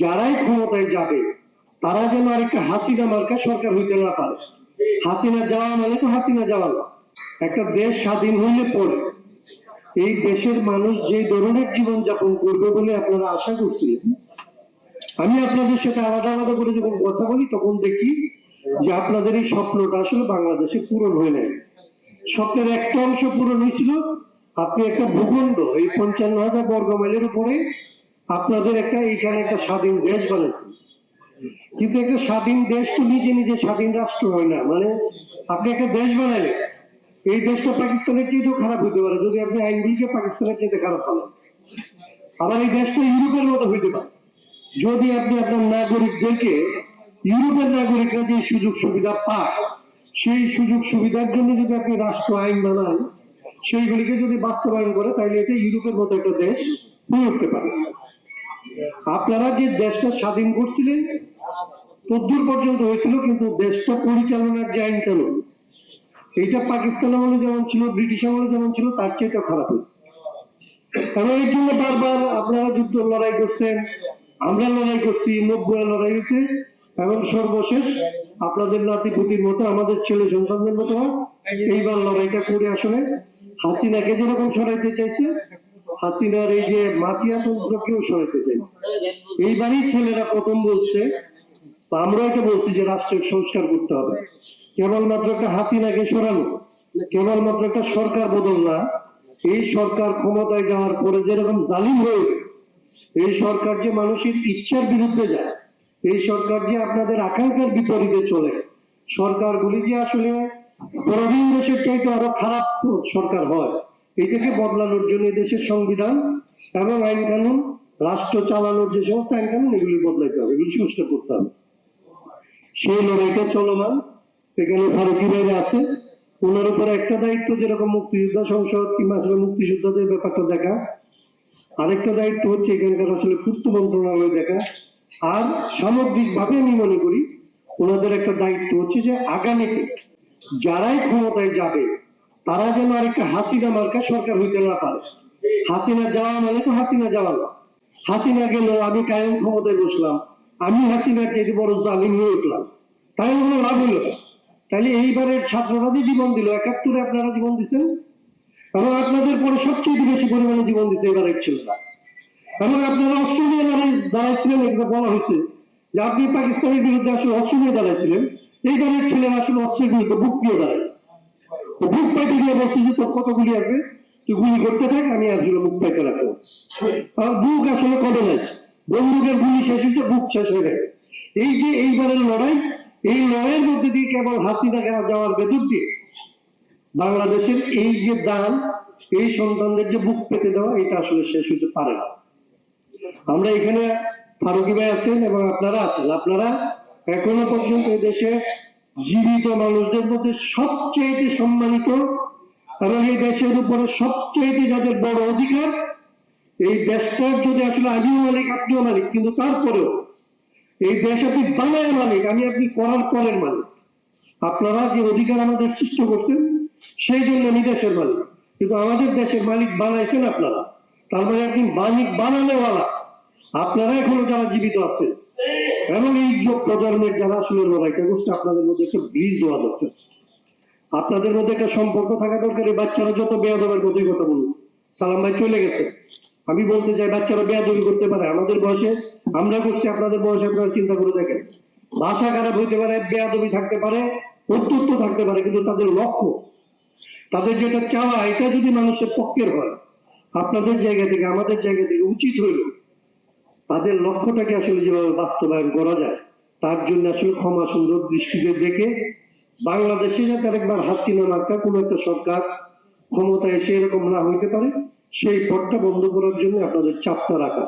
যারাই ক্ষমতায় যাবে, তারা যেন আরেকটা হাসিনা মার্কা সরকার হইতে না পারে হাসিনা যাওয়া মানে তো হাসিনা যাওয়া না। একটা দেশ স্বাধীন হইলে পরে এই দেশের মানুষ যে ধরনের জীবন যাপন করবে বলে আপনারা আশা করছিলেন, আমি আপনাদের সাথে আলাদা আলাদা করে যখন কথা বলি, তখন দেখি যে আপনাদের এই স্বপ্নটা আসলে বাংলাদেশে পূরণ হয়ে নাই স্বপ্নের একটা অংশ পূরণ হয়েছিল, আপনি একটা ভূখণ্ড, এই পঞ্চান্ন হাজার বর্গ মাইলের উপরে আপনাদের একটা এইখানে একটা স্বাধীন দেশ বানাইছেন কিন্তু একটা স্বাধীন দেশ তো নিজে নিজে স্বাধীন রাষ্ট্র হয় না। মানে আপনি একটা দেশ বানাইলেন, এই দেশটা পাকিস্তানের চেয়েও খারাপ হইতে পারে। যদি আপনি আইনগুলিকে পাকিস্তানের চেয়ে খারাপ পান আবার এই দেশটা ইউরোপের মতো হইতে পারে। যদি আপনি আপনার নাগরিকদেরকে, ইউরোপের নাগরিকরা যে সুযোগ সুবিধা পায়, সেই সুযোগ সুবিধার জন্য যদি আপনি রাষ্ট্র আইন বানান, সেইগুলিকে যদি বাস্তবায়ন করে, তাহলে এটা ইউরোপের মতো একটা দেশ হয়ে উঠতে পারে। আপনারা যে দেশটা স্বাধীন করছিলেন, তদ্দূর পর্যন্ত হয়েছিল, কিন্তু দেশটা পরিচালনার যে আইন কানুন, এইটা পাকিস্তান আমলে যেমন ছিল, ব্রিটিশ আমলে যেমন ছিল, তার চাইতে খারাপ হয়েছে। কারণ এর জন্য বারবার আপনারা যুদ্ধ লড়াই করছেন, আমরা লড়াই করছি নব্বই লড়াই হয়েছে, এবং সর্বশেষ আপনাদের নাতিপুতির মতো, আমাদের ছেলে সন্তানদের মতো, এইবার লড়াইটা করে আসলে হাসিনাকে যেরকম সরাইতে চাইছে হাসিনার এই যে মাফিয়া তন্ত্রকেও সরাইতে চাইছে। এইবারই ছেলেরা প্রথম বলছে আমরা এটা বলছি যে রাষ্ট্রের সংস্কার করতে হবে। কেবলমাত্র একটা হাসিনাকে সরানো, কেবলমাত্র একটা সরকার বদল না, এই সরকার ক্ষমতায় যাওয়ার পরে যেরকম জালিম হয়ে এই সরকার যে মানুষের ইচ্ছার বিরুদ্ধে যায়, এই সরকার যে আপনাদের আকাঙ্ক্ষার বিপরীতে চলে, সরকারগুলি যে আসলে পরাধীন দেশের চাইতে আরও খারাপ সরকার হয়। এটাকে বদলানোর জন্য দেশের সংবিধান এবং আইন কানুন রাষ্ট্র চালানোর যে সমস্ত আইন কানুন এগুলি বদলাইতে হবে, এগুলি সংস্কার করতে হবে। সেই লড়াইটা চলমান, এখানে ফারুকি বাইরে আছে? ওনার উপরে একটা দায়িত্ব যেরকম মুক্তিযোদ্ধা সংসদ কিংবা আসলে মুক্তিযোদ্ধাদের ব্যাপারটা দেখা, আরেকটা দায়িত্ব হচ্ছে এখানকার আসলে পূর্ত মন্ত্রণালয় দেখা। আর সামগ্রিক ভাবে আমি মনে করি, ওনাদের একটা দায়িত্ব হচ্ছে যে আগামীতে যারাই ক্ষমতায় যাবে তারা যেন আরেকটা হাসিনা মার্কা সরকার হইতে না পারে। হাসিনা যাওয়া মানে তো হাসিনা যাওয়া না। হাসিনা গেল আমি কায়েম ক্ষমতায় বসলাম। আমি হাসিনার চেয়ে বড় জালিম হয়ে উঠলাম। তাই কোনো লাভ হইল। তাহলে এইবারের ছাত্ররা যে জীবন দিল, একাত্তরে আপনারা জীবন দিচ্ছেন এবং আপনাদের পরে সবচেয়ে বেশি পরিমাণে জীবন দিচ্ছে এবারের ছেলেরা। এবং আপনারা অস্ট্রেলিয়া লড়াই দাঁড়াইছিলেন এটা বলা হয়েছে যে আপনি পাকিস্তানের বিরুদ্ধে আসলে অস্ট্রেলিয়া দাঁড়াইছিলেন। এই দলের ছেলেরা আসলে অস্ট্রেলিয়ার বিরুদ্ধে বুক দিয়ে দাঁড়াইছে। বুক গিয়ে বলছি যে তোর কতগুলি আছে? তুই গুলি করতে থাক, আমি আসলে বুক পাইতে রাখব। আর বুক আসলে কবে নাই বন্দুকের গুলি শেষ হয়েছে, বুক শেষ হয়ে গেছে। এই যে এইবারের লড়াই, এই লড়াইয়ের মধ্যে দিয়ে কেবল হাসিনা যাওয়ার ভেতর দিয়ে বাংলাদেশের এই যে দান এই সন্তানদের যে বুক পেতে দেওয়া, এটা আসলে শেষ হতে পারে না। আমরা এখানে ফারুকি ভাই আছেন এবং আপনারা আছেন। আপনারা এখনও পর্যন্ত দেশে জীবিত মানুষদের মধ্যে সবচেয়ে সম্মানিত এবং এই দেশের উপরে সবচেয়ে যাদের বড় অধিকার, এই দেশটার যদি আসলে আমিও মালিক, আপনিও মালিক, কিন্তু তারপরেও এই দেশ আপনি বানায় মালিক, আমি আপনি করার পরের মালিক। আপনারা যে অধিকার আমাদের সৃষ্টি করছেন, সেই জন্য আমি দেশের মালিক। কিন্তু আমাদের দেশের মালিক বানাইছেন আপনারা। তার মানে আপনি মালিক বানানোওয়ালা। আপনারা এখনও যারা জীবিত আছেন, এবং এই যে প্রজন্মের যারা আসলে লড়াইটা করছে, আপনাদের মধ্যে একটা ব্রিজ হওয়া দরকার। আপনাদের মধ্যে একটা সম্পর্ক থাকা দরকার, এই বাচ্চারা যত বেয়াদবের মতোই কথা বলুন সালাম ভাই চলে গেছে। আমি বলতে চাই, বাচ্চারা বেয়াদবি করতে পারে। আমাদের বয়সে আমরা করছি, আপনাদের বয়সে আপনারা চিন্তা করে দেখেন। ভাষা খারাপ হইতে পারে, বেয়াদবি থাকতে পারে অত্যুত্ব থাকতে পারে, কিন্তু তাদের লক্ষ্য, তাদের যেটা চাওয়া, এটা যদি মানুষের পক্ষের হয়, আপনাদের জায়গা থেকে, আমাদের জায়গা থেকে উচিত হইল, তাদের লক্ষ্যটাকে আসলে যেভাবে বাস্তবায়ন করা যায়, তার জন্য আসলে ক্ষমা সুন্দর দৃষ্টিতে দেখে বাংলাদেশে যাতে আরেকবার হাসিনা মার্কা কোনো একটা সরকার ক্ষমতায় এসে এরকম না হইতে পারে, সেই পথটা বন্ধ করার জন্য আপনাদের চাপটা রাখা।